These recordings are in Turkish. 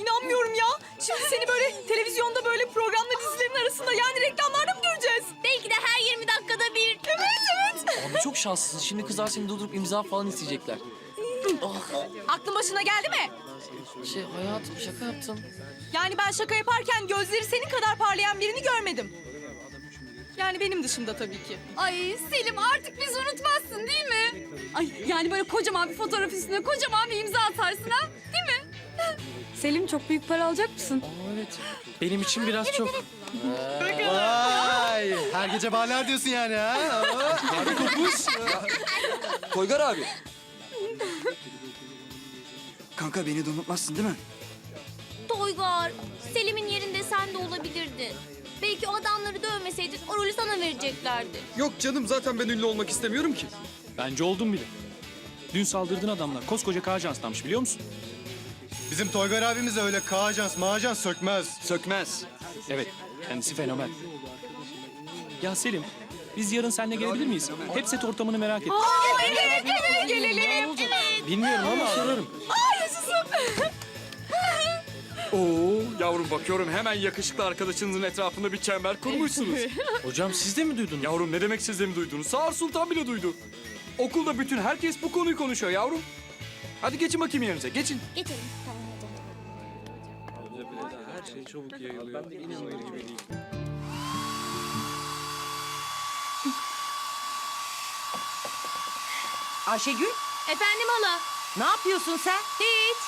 inanmıyorum ya. Şimdi seni böyle televizyonda böyle programla dizilerin arasında yani reklamlarda mı göreceğiz? Belki de her 20 dakikada bir. Evet evet. Abi çok şanslısın. Şimdi kızlar seni durdurup imza falan isteyecekler. Ah, Aklın başına geldi mi? şey hayatım şaka yaptım. Yani ben şaka yaparken gözleri senin kadar parlayan birini görmedim. Yani benim dışımda tabii ki. Ay Selim artık bizi unutmazsın değil mi? Ay yani böyle kocaman bir fotoğraf üstüne kocaman bir imza atarsın ha? Selim çok büyük para alacak mısın? Aa, evet. Benim için biraz çok. Vay! Her gece bahaneler diyorsun yani ha? Abi kopmuş. Toygar abi. Kanka beni de unutmazsın değil mi? Toygar, Selim'in yerinde sen de olabilirdin. Belki o adamları dövmeseydin o rolü sana vereceklerdi. Yok canım zaten ben ünlü olmak istemiyorum ki. Bence oldum bile. Dün saldırdığın adamlar koskoca K ajanslanmış biliyor musun? Bizim Toygar abimiz de öyle K-Ajans, M-Ajans sökmez. Sökmez. Evet, kendisi fenomen. Ya Selim, biz yarın seninle gelebilir miyiz? Hep set ortamını merak ettim. Evet evet gelelim. Bilmiyorum ama sorarım. Oo yavrum bakıyorum hemen yakışıklı arkadaşınızın etrafında bir çember kurmuşsunuz. Hocam siz de mi duydunuz? yavrum ne demek siz de mi duydunuz? Sağır Sultan bile duydu. Okulda bütün herkes bu konuyu konuşuyor yavrum. Hadi geçin bakayım yerinize geçin. Geçelim. Her şey çabuk yayılıyor. İnanılır gibi değil. Ayşegül, Efendim hala. ne yapıyorsun sen? Hiç.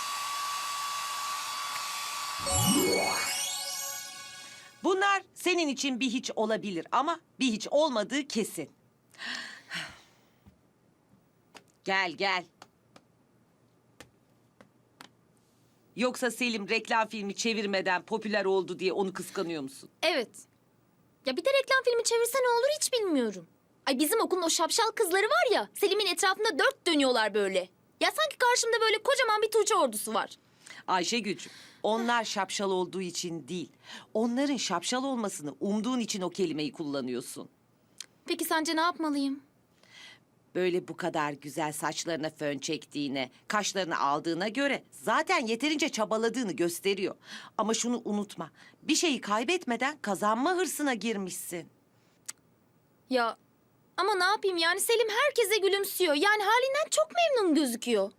Bunlar senin için bir hiç olabilir ama bir hiç olmadığı kesin. Gel gel. Yoksa Selim reklam filmi çevirmeden popüler oldu diye onu kıskanıyor musun? Evet. Ya bir de reklam filmi çevirse ne olur hiç bilmiyorum. Ay bizim okulun o şapşal kızları var ya Selim'in etrafında dört dönüyorlar böyle. Ya sanki karşımda böyle kocaman bir Tuğçe ordusu var. Ayşegül'cüm, onlar şapşal olduğu için değil. Onların şapşal olmasını umduğun için o kelimeyi kullanıyorsun. Peki sence ne yapmalıyım? Böyle bu kadar güzel saçlarına fön çektiğine, kaşlarını aldığına göre zaten yeterince çabaladığını gösteriyor. Ama şunu unutma, bir şeyi kaybetmeden kazanma hırsına girmişsin. Ya ama ne yapayım yani Selim herkese gülümsüyor. Yani halinden çok memnun gözüküyor.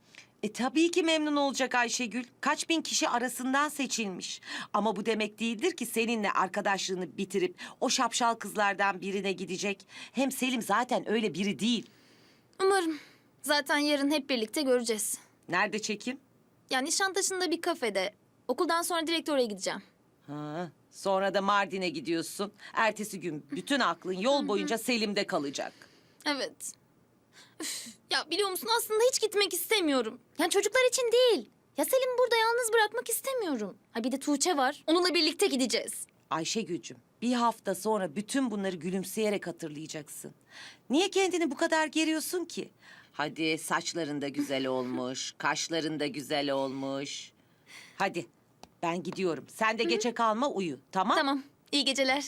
E tabii ki memnun olacak Ayşegül. Kaç bin kişi arasından seçilmiş. Ama bu demek değildir ki seninle arkadaşlığını bitirip o şapşal kızlardan birine gidecek. Hem Selim zaten öyle biri değil. Umarım. Zaten yarın hep birlikte göreceğiz. Nerede çekim? Ya Nişantaşı'nda bir kafede. Okuldan sonra direkt oraya gideceğim. Ha, sonra da Mardin'e gidiyorsun. Ertesi gün bütün aklın yol boyunca Selim'de kalacak. Evet. Üf, ya biliyor musun aslında hiç gitmek istemiyorum. Yani çocuklar için değil. Ya Selim'i burada yalnız bırakmak istemiyorum. Ha bir de Tuğçe var. Onunla birlikte gideceğiz. Ayşegül'cüm bir hafta sonra bütün bunları gülümseyerek hatırlayacaksın. Niye kendini bu kadar geriyorsun ki? Hadi saçların da güzel olmuş, kaşların da güzel olmuş. Hadi ben gidiyorum. Sen de geçe kalma uyu tamam? Tamam. İyi geceler.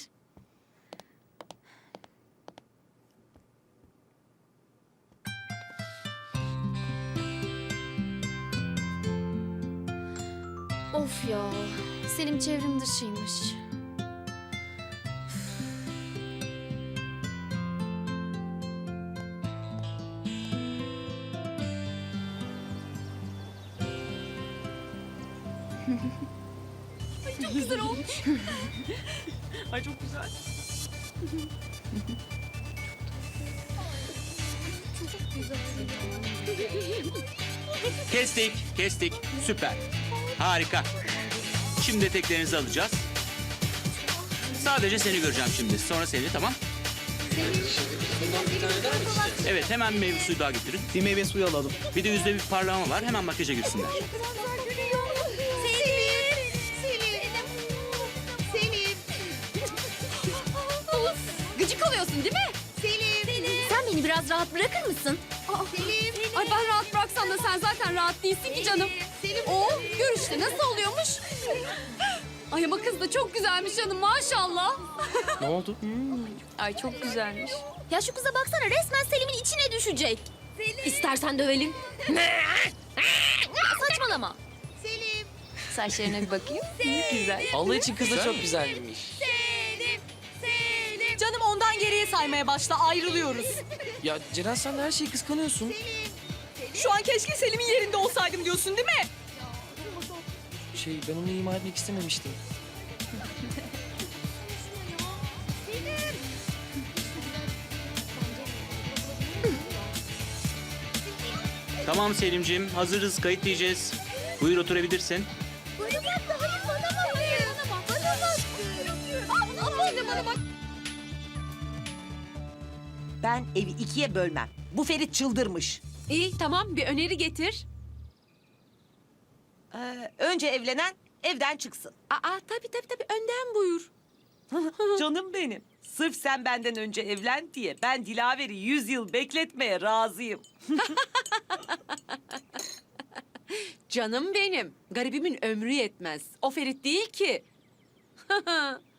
Of ya. Selim çevrim dışıymış. Ay çok güzel. Kestik, kestik. Süper. Harika. Şimdi eteklerinizi alacağız. Sadece seni göreceğim şimdi. Sonra seni tamam? Evet hemen bir meyve suyu daha getirin. Bir meyve suyu alalım. Bir de yüzde bir parlama var. Hemen makyaja girsinler. Gıcık oluyorsun değil mi? Selim. Sen beni biraz rahat bırakır mısın? Selim. Ay ben rahat bıraksam da sen zaten rahat değilsin ki canım. Selim. Oo gör işte nasıl oluyormuş. Ay ama kız da çok güzelmiş canım maşallah. Ne oldu? Ay çok güzelmiş. Ya şu kıza baksana resmen Selim'in içine düşecek. İstersen dövelim. Saçmalama. Saçlarına bir bakayım. Güzel. Allah için kız da çok güzelmiş. Ondan geriye saymaya başla ayrılıyoruz. Ya Ceren sen de her şeyi kıskanıyorsun. Şu an keşke Selim'in yerinde olsaydım diyorsun değil mi? Şey ben onu ima etmek istememiştim. Tamam Selim'cim hazırız kayıt diyeceğiz. Buyur oturabilirsin. Ben evi ikiye bölmem. Bu Ferit çıldırmış. İyi tamam bir öneri getir. Ee, önce evlenen evden çıksın. Aa tabii tabii tabii önden buyur. Canım benim. Sırf sen benden önce evlen diye ben Dilaver'i yüz yıl bekletmeye razıyım. Canım benim. Garibimin ömrü yetmez. O Ferit değil ki.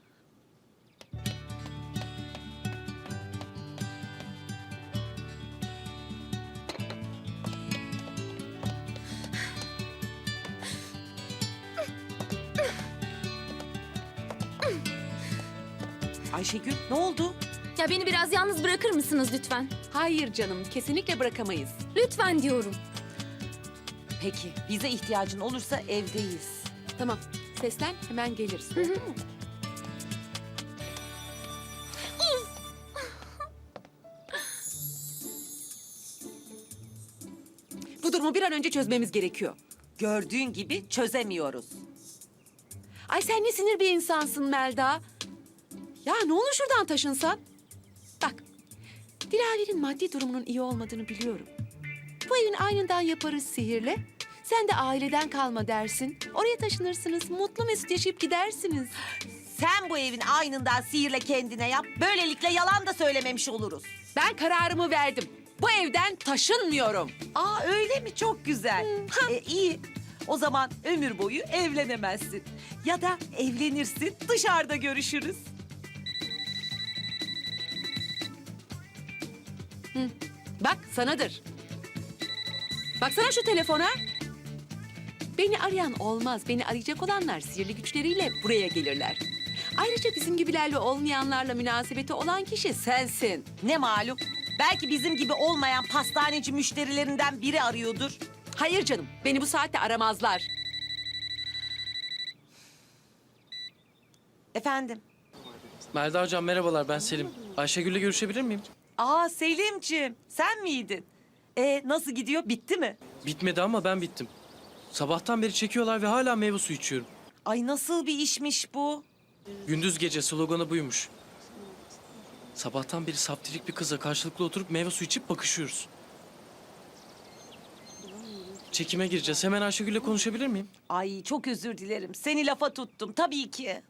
Ayşegül ne oldu? Ya beni biraz yalnız bırakır mısınız lütfen? Hayır canım kesinlikle bırakamayız. Lütfen diyorum. Peki bize ihtiyacın olursa evdeyiz. Tamam seslen hemen geliriz. Bu durumu bir an önce çözmemiz gerekiyor. Gördüğün gibi çözemiyoruz. Ay sen ne sinir bir insansın Melda. Ya ne olur şuradan taşınsan. Bak, Dilaver'in maddi durumunun iyi olmadığını biliyorum. Bu evin aynından yaparız sihirle. Sen de aileden kalma dersin. Oraya taşınırsınız, mutlu mesut yaşayıp gidersiniz. Sen bu evin aynından sihirle kendine yap. Böylelikle yalan da söylememiş oluruz. Ben kararımı verdim. Bu evden taşınmıyorum. Aa öyle mi? Çok güzel. e, iyi. O zaman ömür boyu evlenemezsin. Ya da evlenirsin dışarıda görüşürüz. Bak sanadır. Baksana şu telefona. Beni arayan olmaz. Beni arayacak olanlar sihirli güçleriyle buraya gelirler. Ayrıca bizim gibilerle olmayanlarla münasebeti olan kişi sensin. Ne malum? Belki bizim gibi olmayan pastaneci müşterilerinden biri arıyordur. Hayır canım, beni bu saatte aramazlar. Efendim? Melda hocam merhabalar ben Selim. Ayşegül'le görüşebilir miyim? Aa Selimciğim sen miydin? E nasıl gidiyor? Bitti mi? Bitmedi ama ben bittim. Sabahtan beri çekiyorlar ve hala meyve suyu içiyorum. Ay nasıl bir işmiş bu? Gündüz gece sloganı buymuş. Sabahtan beri saptirik bir kıza karşılıklı oturup meyve suyu içip bakışıyoruz. Çekime gireceğiz. Hemen Ayşegül'le konuşabilir miyim? Ay çok özür dilerim. Seni lafa tuttum tabii ki.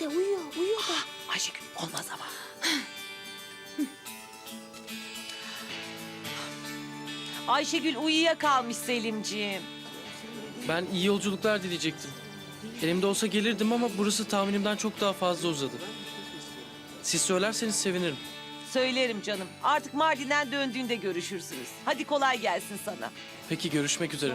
Uyuyor de uyuyor, uyuyor de. Ayşegül olmaz ama. Ayşegül uyuyakalmış Selimciğim. Ben iyi yolculuklar dileyecektim. Elimde olsa gelirdim ama burası tahminimden çok daha fazla uzadı. Siz söylerseniz sevinirim. Söylerim canım. Artık Mardin'den döndüğünde görüşürsünüz. Hadi kolay gelsin sana. Peki görüşmek üzere.